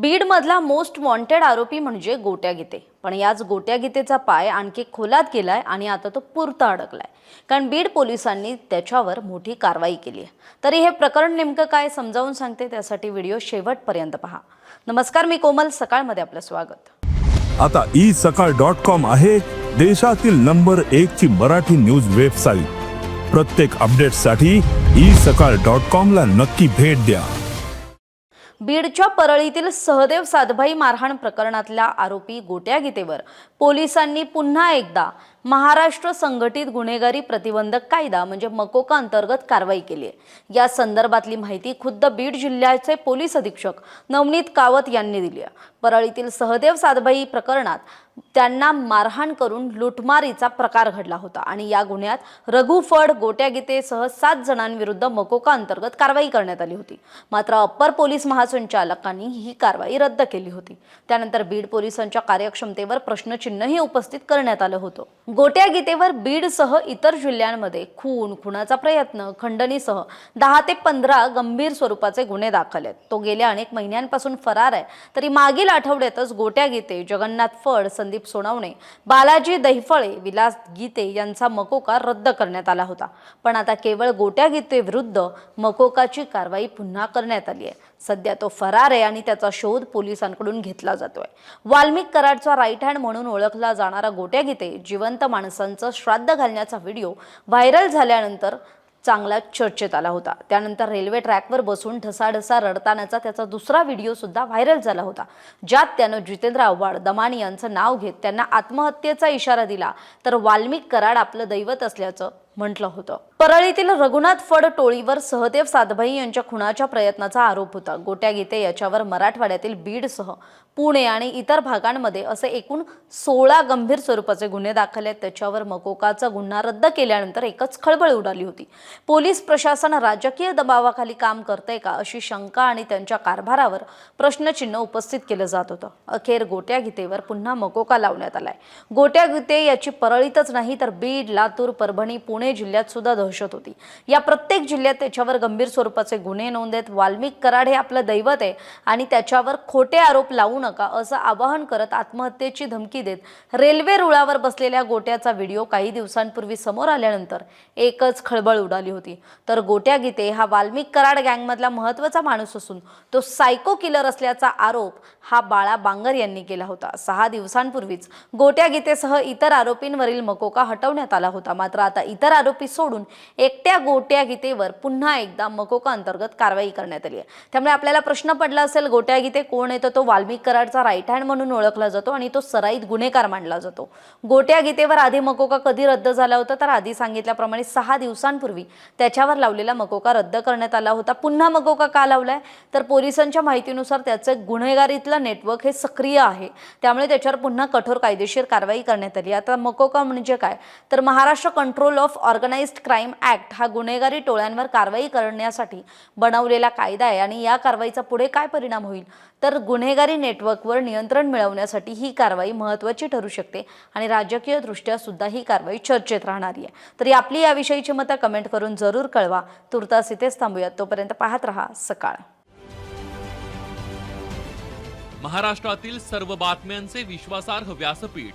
बीडमधला most wanted आरोपी म्हणजे गोट्या गीते. पण याच गोट्या गीतेचा पाय आणखी खोलात गेलाय आणि आता तो पुरता अडकलाय. कारण बीड पोलिसांनी त्याच्यावर मोठी कारवाई केली आहे. तरी हे प्रकरण नेमकं काय समजावून सांगते त्यासाठी व्हिडिओ शेवटपर्यंत पहा. नमस्कार मी कोमल. सकाळमध्ये आपलं स्वागत. आता ई सकाळ डॉट कॉम आहे देशातील नंबर एक ची मराठी न्यूज वेबसाईट. प्रत्येक अपडेटसाठी ई सकाळ डॉट कॉम ला नक्की भेट द्या. बीडच्या परळीतील सहदेव सातभाई मारहाण प्रकरणातल्या आरोपी गोट्या गीतेवर. पोलिसांनी पुन्हा एकदा महाराष्ट्र संघटित गुन्हेगारी प्रतिबंधक कायदा म्हणजे मकोका अंतर्गत कारवाई केली आहे. या संदर्भातली माहिती खुद्द बीड जिल्ह्याचे पोलीस अधीक्षक नवनीत कावत यांनी दिली आहे. परळीतील सहदेव सातभाई प्रकरणात त्यांना मारहाण करून लुटमारीचा प्रकार घडला होता. आणि या गुन्ह्यात रघु फड गोट्या गीतेसह सात जणांविरुद्ध मकोका अंतर्गत कारवाई करण्यात आली होती. मात्र अप्पर पोलीस महासंचालकांनी ही कारवाई रद्द केली होती. त्यानंतर बीड पोलिसांच्या कार्यक्षमतेवर प्रश्नचिन्हही उपस्थित करण्यात आलं होतं. गोट्या गीतेवर बीडसह इतर जिल्ह्यांमध्ये खून खुनाचा प्रयत्न खंडणीसह दहा ते पंधरा गंभीर स्वरूपाचे गुन्हे दाखल आहेत. तो गेल्या अनेक महिन्यांपासून फरार आहे. तरी मागील आठवड्यातच गोट्या गीते जगन्नाथ फड संदीप सोनवणे बालाजी दहिफळे विलास गीते यांचा मकोका रद्द करण्यात आला होता. पण आता केवळ गोट्या गीतेविरुद्ध मकोकाची कारवाई पुन्हा करण्यात आली आहे. सध्या तो फरार आहे आणि त्याचा शोध पोलिसांकडून घेतला जातोय. वाल्मिक कराडचा राईट हँड म्हणून ओळखला जाणारा गोट्या गीते जिवंत माणसांचं श्राद्ध घालण्याचा व्हिडिओ व्हायरल झाल्यानंतर चांगला चर्चेत आला होता. त्यानंतर रेल्वे ट्रॅकवर बसून ढसाढसा रडतानाचा त्याचा दुसरा व्हिडिओ सुद्धा व्हायरल झाला होता. ज्यात त्यानं जितेंद्र आव्हाड दमानी यांचं नाव घेत त्यांना आत्महत्येचा इशारा दिला. तर वाल्मिक कराड आपलं दैवत असल्याचं म्हटलं होतं. परळीतील रघुनाथ फड टोळीवर सहदेव सातभाई यांच्या खुनाच्या प्रयत्नाचा आरोप होता. गोट्या गीते याच्यावर मराठवाड्यातील बीडसह पुणे आणि इतर भागांमध्ये असे एकूण सोळा गंभीर स्वरूपाचे गुन्हे दाखल आहेत. त्याच्यावर मकोकाचा गुन्हा रद्द केल्यानंतर एकच खळबळ उडाली होती. पोलीस प्रशासन राजकीय दबावाखाली काम करतंय का अशी शंका आणि त्यांच्या कारभारावर प्रश्नचिन्ह उपस्थित केलं जात होतं. अखेर गोट्या गीतेवर पुन्हा मकोका लावण्यात आलाय. गोट्या गीते याची परळीतच नाही तर बीड लातूर परभणी पुणे जिल्ह्यात सुद्धा दहशत होती. या प्रत्येक जिल्ह्यात त्याच्यावर गंभीर स्वरूपाचे गुन्हे नोंद वाल्मिक कराड हे आपलं दैवत आहे आणि त्याच्यावर खोटे आरोप लावू नका असं आवाहन करत आत्महत्येची धमकी देत रेल्वे रुळावर बसलेल्या गोट्याचा व्हिडिओ काही दिवसांपूर्वी समोर आल्यानंतर एकच खळबळ उडाली होती. तर गोट्या गीते हा वाल्मिक कराड गँगमधला महत्त्वाचा माणूस असून तो सायको किलर असल्याचा आरोप हा बाळा बांगर यांनी केला होता. सहा दिवसांपूर्वीच गोट्या गीतेसह इतर आरोपींवरील मकोका हटवण्यात आला होता. मात्र आता इतर आरोपी सोडून एकट्या गोट्या गीतेवर पुन्हा एकदा मकोका अंतर्गत कारवाई करण्यात आली आहे. त्यामुळे आपल्याला प्रश्न पडला असेल गोट्या गीते कोण आहे तर तो वाल्मिक कराडचा राईट हँड म्हणून ओळखला जातो आणि तो सराईत गुन्हेगार मानला जातो. गोट्या गीतेवर आधी मकोका कधी रद्द झाला होता? तर आधी सांगितल्याप्रमाणे सहा दिवसांपूर्वी त्याच्यावर लावलेला मकोका रद्द करण्यात आला होता. पुन्हा मकोका का लावलाय? तर पोलिसांच्या माहितीनुसार त्याचं गुन्हेगारीतलं नेटवर्क हे सक्रिय आहे. त्यामुळे त्याच्यावर पुन्हा कठोर कायदेशीर कारवाई करण्यात आली आता मकोका म्हणजे काय? तर Maharashtra control of organised crime act हा गुन्हेगारी टोळ्यांवर कारवाई करण्यासाठी बनवलेला कायदा आहे आणि या कारवाईचा पुढे काय परिणाम होईल? तर गुन्हेगारी नेटवर्कवर नियंत्रण मिळवण्यासाठी ही कारवाई महत्त्वाची ठरू शकते आणि राजकीय दृष्ट्या सुद्धा ही कारवाई चर्चेत राहणारी आहे. तरी आपली याविषयीची मतं कमेंट करून जरूर कळवा. तुर्तास इथेच थांबूयात. तोपर्यंत पाहत रहा सकाळ. महाराष्ट्रातील सर्व बातम्यांचे विश्वासार्ह व्यासपीठ.